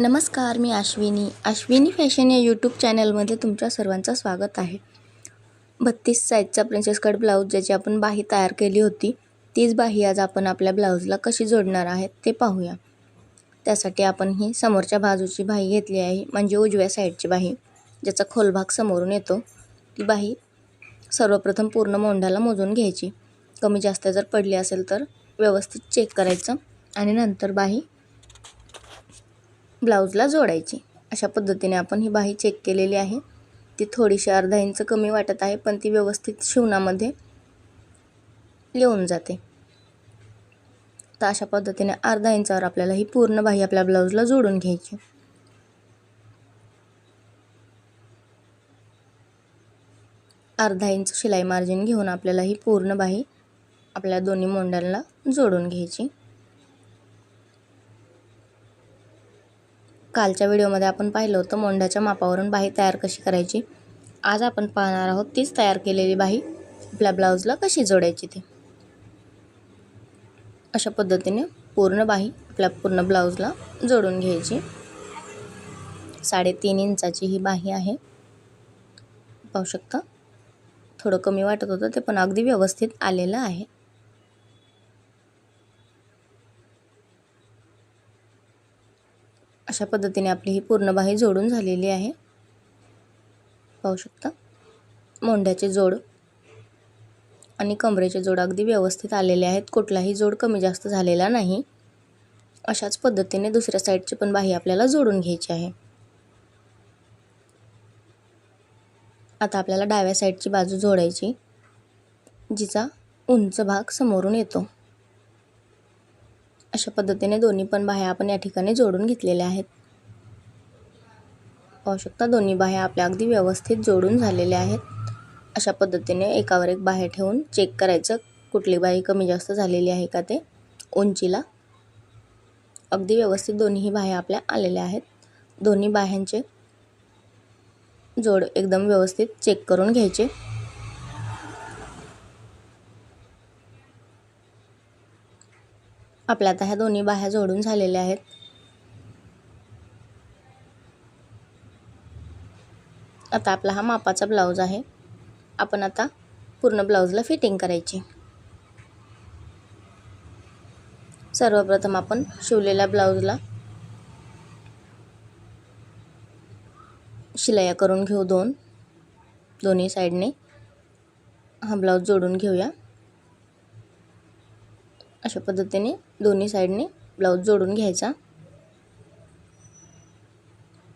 नमस्कार मी अश्विनी. अश्विनी फॅशन या यूट्यूब चॅनलमध्ये तुमच्या सर्वांचं स्वागत आहे. बत्तीस साईजचा प्रिन्सेस कट ब्लाऊज ज्याची आपण बाही तयार केली होती तीच बाही आज आपण आपल्या ब्लाऊजला कशी जोडणार आहेत ते पाहूया. त्यासाठी आपण ही समोरच्या बाजूची बाही घेतली आहे म्हणजे उजव्या साईडची बाही ज्याचा खोलभाग समोरून येतो. ती बाही सर्वप्रथम पूर्ण मोंढ्याला मोजून घ्यायची. कमी जास्त जर पडली असेल तर व्यवस्थित चेक करायचं आणि नंतर बाही ब्लाऊजला जोडायची. अशा पद्धतीने आपण ही बाही चेक केलेली आहे. ती थोडीशी अर्धा इंच कमी वाटत आहे पण ती व्यवस्थित शिवणामध्ये लिहून जाते. तर अशा पद्धतीने अर्धा इंचावर आपल्याला ही पूर्ण बाही आपल्या ब्लाऊजला जोडून घ्यायची. अर्धा इंच शिलाई मार्जिन घेऊन आपल्याला ही पूर्ण बाही आपल्या दोन्ही मोंड्यांना जोडून घ्यायची. कालच्या व्हिडिओमध्ये आपण पाहिलं होतं मोंढ्याच्या मापावरून बाही तयार कशी करायची. आज आपण पाहणार आहोत तीच तयार केलेली बाही आपल्या ब्लाऊजला कशी जोडायची ती. अशा पद्धतीने पूर्ण बाही आपल्या पूर्ण ब्लाऊजला जोडून घ्यायची. साडेतीन इंचाची ही बाही आहे. पाहू शकता थोडं कमी वाटत होतं ते पण अगदी व्यवस्थित आलेलं आहे. अशा पद्धतीने आपली ही पूर्ण बाही जोडून झालेली आहे. पाहू शकता. मोंढ्याचे जोड आणि कमरेचे जोड अगदी व्यवस्थित आलेले आहेत. कुठलाही जोड कमी जास्त झालेला नाही. अशाच पद्धतीने दुसऱ्या साईडची पण बाही आपल्याला जोडून घ्यायची आहे. आता आपल्याला डाव्या साईडची बाजू जोडायची जिचा उंच भाग समोरून येतो. अशा पद्धतीने दोन्ही पण बाह्या आपण या ठिकाणी जोडून घेतलेल्या आहेत. पाहू शकता दोन्ही बाह्या आपल्या अगदी व्यवस्थित जोडून झालेल्या आहेत. अशा पद्धतीने एकावर एक बाह्या ठेवून चेक करायचं कुठली बाही कमी जास्त झालेली आहे का ते उंचीला. अगदी व्यवस्थित दोन्ही बाह्या आपल्या आलेल्या आहेत. दोन्ही बाह्यांचे जोड एकदम व्यवस्थित चेक करून घ्यायचे. आपल्या आता ह्या दोन्ही बाह्या जोडून झालेल्या आहेत. आता आपला हा मापाचा ब्लाऊज आहे. आपण आता पूर्ण ब्लाऊजला फिटिंग करायची. सर्वप्रथम आपण शिवलेल्या ब्लाऊजला शिलाया करून घेऊ दोन. दोन्ही साईडने हा ब्लाऊज जोडून घेऊया. अशा पद्धतीने दोन्ही साईडने ब्लाऊज जोडून घ्यायचा.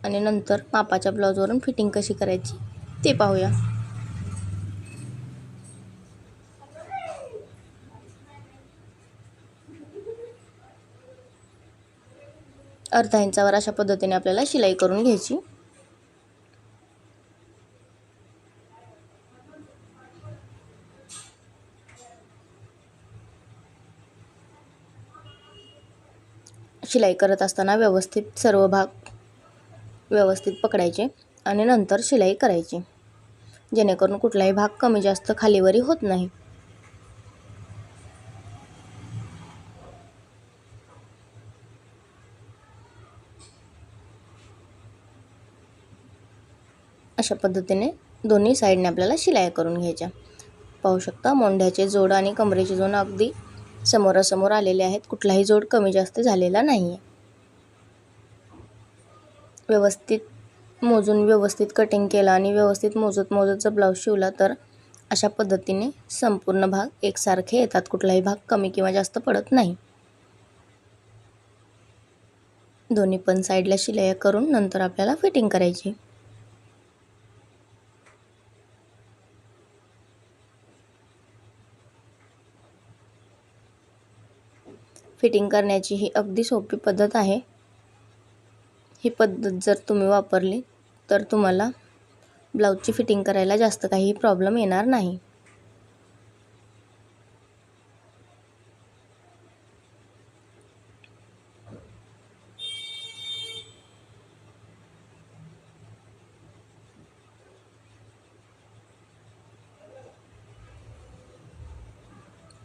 आणि नंतर मापाच्या ब्लाऊजवरून फिटिंग कशी करायची ते पाहूया. अर्धा इंचावर अशा पद्धतीने आपल्याला शिलाई करून घ्यायची. शिलाई करत असताना व्यवस्थित सर्व भाग व्यवस्थित पकडायचे आणि नंतर शिलाई करायची. जेणेकरून कुठलाही भाग कमी जास्त खालीवरी होत नाही. अशा पद्धतीने दोन्ही साईडने आपल्याला शिलाई करून घ्यायच्या. पाहू शकता मोंढ्याचे जोड आणि कमरेचे जोड अगदी समोरासमोर आलेले आहेत. कुठलाही जोड कमी जास्त झालेला नाही आहे व्यवस्थित मोजून व्यवस्थित कटिंग केलं आणि व्यवस्थित मोजत मोजत जर ब्लाऊज शिवला तर अशा पद्धतीने संपूर्ण भाग एकसारखे येतात. कुठलाही भाग कमी किंवा जास्त पडत नाही. दोन्ही पण साईडला शिलाया करून नंतर आपल्याला फिटिंग करायची. फिटिंग करण्याची ही अगदी सोपी पद्धत आहे. ही पद्धत जर तुम्ही वापरली तर तुम्हाला ब्लाऊजची फिटिंग करायला जास्त काही प्रॉब्लेम येणार नाही.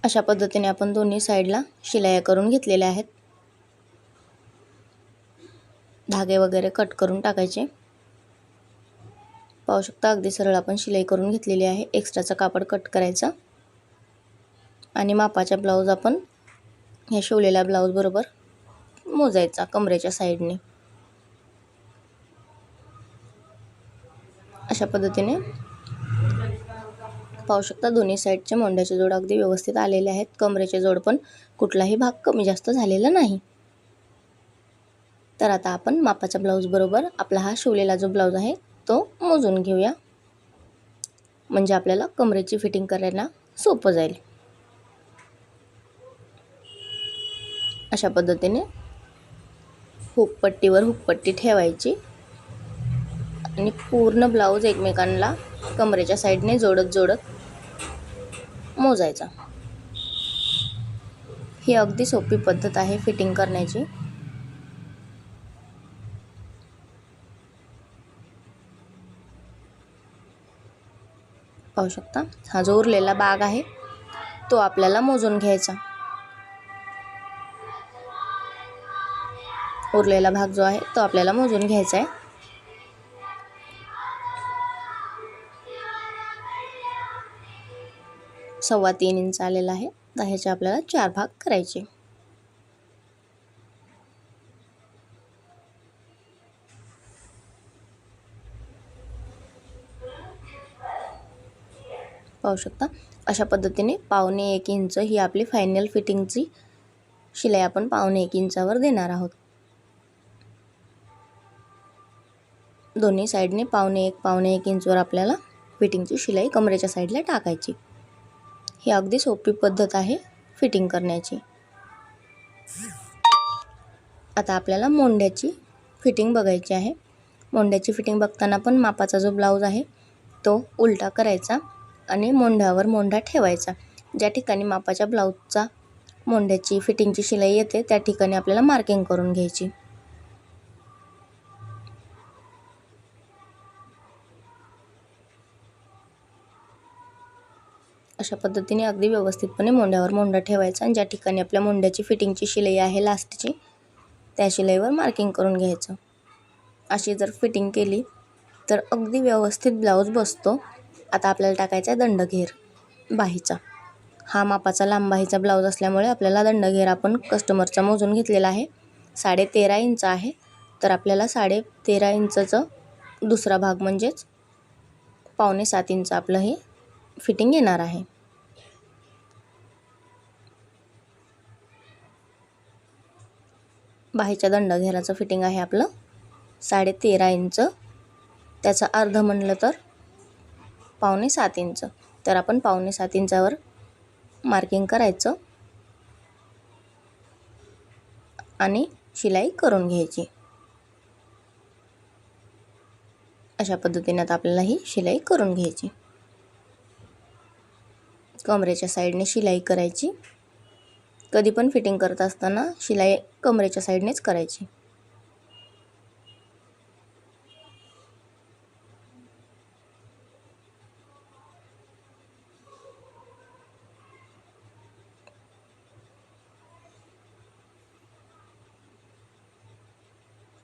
अशा पद्धतीने आपण दोन्ही साईडला शिलाया करून घेतलेल्या आहेत. धागे वगैरे कट करून टाकायचे. पाहू शकता अगदी सरळ आपण शिलाई करून घेतलेली आहे. एक्स्ट्राचा कापड कट करायचा. आणि मापाच्या ब्लाऊज आपण ह्या शिवलेल्या ब्लाऊजबरोबर मोजायचा कमरेच्या साईडने. अशा पद्धतीने पाहू शकता दोन्ही साईडचे मोंड्याचे जोड अगदी व्यवस्थित आलेले आहेत. कमरेचे जोड पण कुठलाही भाग कमी म्हणजे जास्त झालेला नाही. तर आता आपण मापाच्या ब्लाऊज बरोबर आपला हा शिवलेला जो ब्लाऊज आहे तो मोजून घेऊया. म्हणजे आपल्याला कमरेची फिटिंग करायला सोपं जाईल. अशा पद्धतीने हुकपट्टीवर हुकपट्टी ठेवायची. आणि पूर्ण ब्लाऊज एकमेकांना कमरेच्या साईडने जोडत जोडत मोजायचा. ही अगदी सोपी पद्धत आहे फिटिंग करण्याची. पाहू शकता हा जो उरलेला बाग आहे तो आपल्याला मोजून घ्यायचा. उरलेला भाग जो आहे तो आपल्याला मोजून घ्यायचा आहे. सव्वा तीन इंच आलेला आहे. तर ह्याचे आपल्याला चार भाग करायचे. पाहू शकता? अशा पद्धतीने पावणे एक इंच ही आपली फायनल फिटिंगची शिलाई आपण पावणे एक इंचावर देणार आहोत. दोन्ही साईडने पावणे एक पावणे एक इंचवर आपल्याला फिटिंगची शिलाई कमरेच्या साईडला टाकायची. ही अगदी सोपी पद्धत आहे फिटिंग करण्याची. आता आपल्याला मोंड्याची फिटिंग बघायची आहे. मोंड्याची फिटिंग बघताना पण मापाचा जो ब्लाऊज आहे तो उलटा करायचा आणि मोंढ्यावर मोंढा ठेवायचा. ज्या ठिकाणी मापाच्या ब्लाऊजचा मोंढ्याची फिटिंगची शिलाई येते त्या ठिकाणी आपल्याला मार्किंग करून घ्यायची. अशा पद्धतीने अगदी व्यवस्थितपणे मोंड्यावर मोंडा ठेवायचा आणि ज्या ठिकाणी आपल्या मोंड्याची फिटिंगची शिलाई आहे लास्टची त्या शिलाईवर मार्किंग करून घ्यायचं. अशी जर फिटिंग केली तर अगदी व्यवस्थित ब्लाऊज बसतो. आता आपल्याला टाकायचा आहे दंडघेर बाहीचा. हा मापाचा लांब बाहीचा ब्लाऊज असल्यामुळे आपल्याला दंडघेर आपण कस्टमरचा मोजून घेतलेला आहे. साडे तेरा इंच आहे तर आपल्याला साडे तेरा इंचचं दुसरा भाग म्हणजेच पावणे सात इंच आपलं हे फिटिंग येणार आहे. बाहेरच्या दंडघेराचं फिटिंग आहे आपलं. साडेतेरा इंच. त्याचं अर्ध म्हणलं तर पावणे सात इंच. तर आपण पावणे सात इंचावर मार्किंग करायचं. आणि शिलाई करून घ्यायची. अशा पद्धतीने आता आपल्याला ही शिलाई करून घ्यायची. कमरेच्या साईडने शिलाई करायची. कधी पण फिटिंग करत असताना शिलाई कमरेच्या साईडनेच करायची.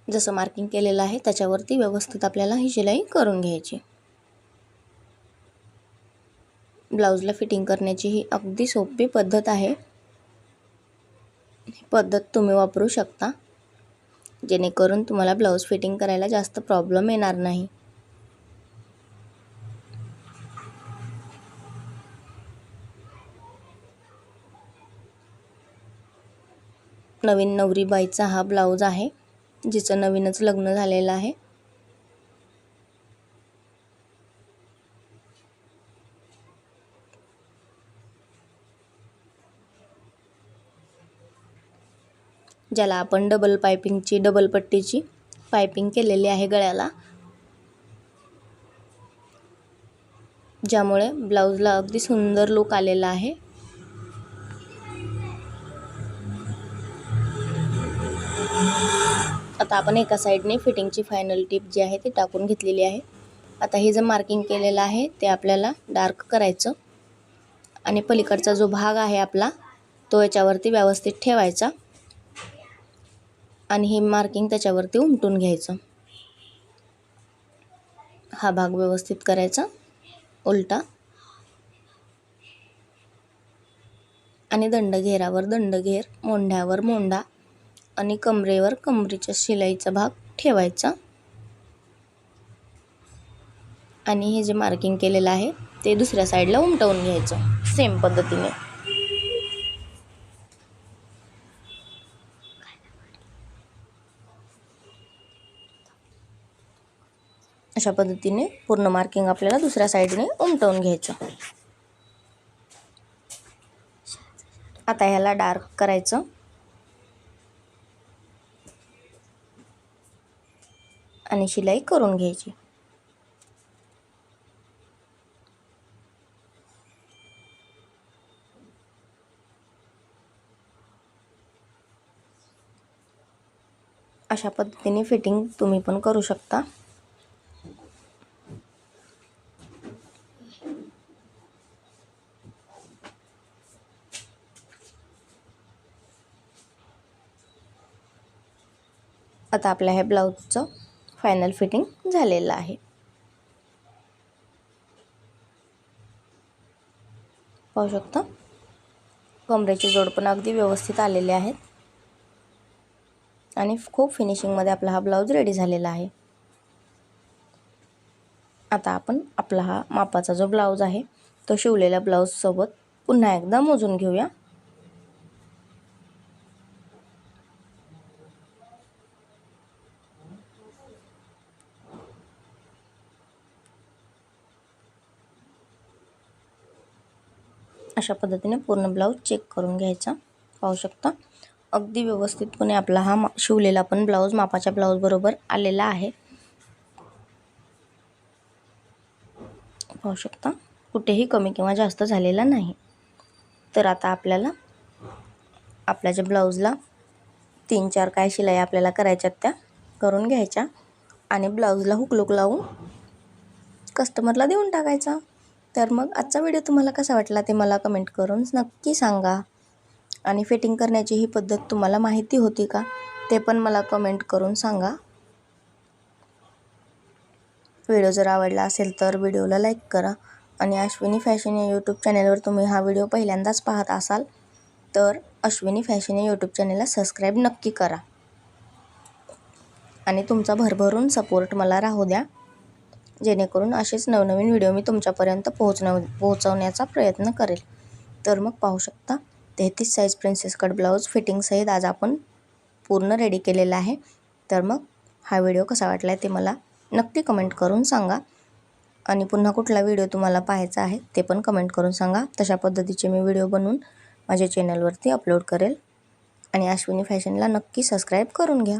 जसं मार्किंग केलेलं आहे त्याच्यावरती व्यवस्थित आपल्याला ही शिलाई करून घ्यायची. ब्लाऊजला फिटिंग करण्याची ही अगदी सोपी पद्धत आहे. ही पद्धत तुम्ही वापरू शकता. जेणेकरून तुम्हाला ब्लाऊज फिटिंग करायला जास्त प्रॉब्लेम येणार नाही. नवीन नवरी बाईचा हा ब्लाऊज आहे जिचं नवीनच लग्न झालेलं आहे. ज्याला आपण डबल पायपिंगची डबल पट्टीची पायपिंग केलेली आहे गळ्याला. ज्यामुळे ब्लाऊजला अगदी सुंदर लुक आलेला आहे. आता आपण एका साईडने फिटिंगची फायनल टीप जी आहे ती टाकून घेतलेली आहे. आता हे जे मार्किंग केलेलं आहे ते आपल्याला डार्क करायचं. आणि पलीकडचा जो भाग आहे आपला तो याच्यावरती व्यवस्थित ठेवायचा. आणि हे मार्किंग त्याच्यावरती उमटून घ्यायचं. हा भाग व्यवस्थित करायचा उलटा. आणि दंडघेरावर दंडघेर मोंढ्यावर मोंढा आणि कमरेवर कमरेच्या शिलाईचा भाग ठेवायचा. आणि हे जे मार्किंग केलेलं आहे ते दुसऱ्या साईडला उमटवून घ्यायचं. सेम पद्धतीने. अशा पद्धतीने पूर्ण मार्किंग आपल्याला दुसऱ्या साईडने उमटवून घ्यायचं. आता ह्याला डार्क करायचं. आणि शिलाई करून घ्यायची. अशा पद्धतीने फिटिंग तुम्ही पण करू शकता. आता आपल्या ह्या ब्लाऊजचं फायनल फिटिंग झालेलं आहे. पाहू शकता? कमरेचे जोड पण अगदी व्यवस्थित आलेले आहेत आणि खूप फिनिशिंगमध्ये आपला हा ब्लाऊज रेडी झालेला आहे. आता आपण आपला हा मापाचा जो ब्लाऊज आहे तो शिवलेल्या ब्लाऊजसोबत पुन्हा एकदा मोजून घेऊया. अशा पद्धतीने पूर्ण ब्लाऊज चेक करून घ्यायचा. पाहू शकता. अगदी व्यवस्थितपणे आपला हा मा शिवलेला पण ब्लाऊज मापाच्या ब्लाऊजबरोबर आलेला आहे. पाहू शकता. कुठेही कमी किंवा जास्त झालेला नाही. तर आता आपल्याला आपल्या ज्या ब्लाऊजला तीन चार काय शिलाई आपल्याला करायच्यात त्या करून घ्यायच्या आणि ब्लाऊजला हुकलूक लावून कस्टमरला देऊन टाकायचा. तर मग आजचा व्हिडिओ तुम्हाला कसा वाटला ते मला कमेंट करून नक्की सांगा. आणि फिटिंग करण्याची ही पद्धत तुम्हाला माहिती होती का ते पण मला कमेंट करून सांगा. व्हिडिओ जर आवडला असेल तर व्हिडिओला लाईक करा. आणि अश्विनी फॅशन या यूट्यूब चॅनेलवर तुम्ही हा व्हिडिओ पहिल्यांदाच पाहत असाल तर अश्विनी फॅशन या यूट्यूब चॅनेलला सबस्क्राईब नक्की करा. आणि तुमचा भरभरून सपोर्ट मला राहू द्या. जेणेकरून असेच नवनवीन व्हिडिओ मी तुमच्यापर्यंत पोहोचण्या पोहोचवण्याचा प्रयत्न करेल. तर मग पाहू शकता तेहतीस साईज प्रिन्सेस कट ब्लाऊज फिटिंगसहित आज आपण पूर्ण रेडी केलेला आहे. तर मग हा व्हिडिओ कसा वाटला आहे ते मला नक्की कमेंट करून सांगा. आणि पुन्हा कुठला व्हिडिओ तुम्हाला पाहायचा आहे ते पण कमेंट करून सांगा. तशा पद्धतीचे मी व्हिडिओ बनवून माझ्या चॅनलवरती अपलोड करेल. आणि अश्विनी फॅशनला नक्की सबस्क्राईब करून घ्या.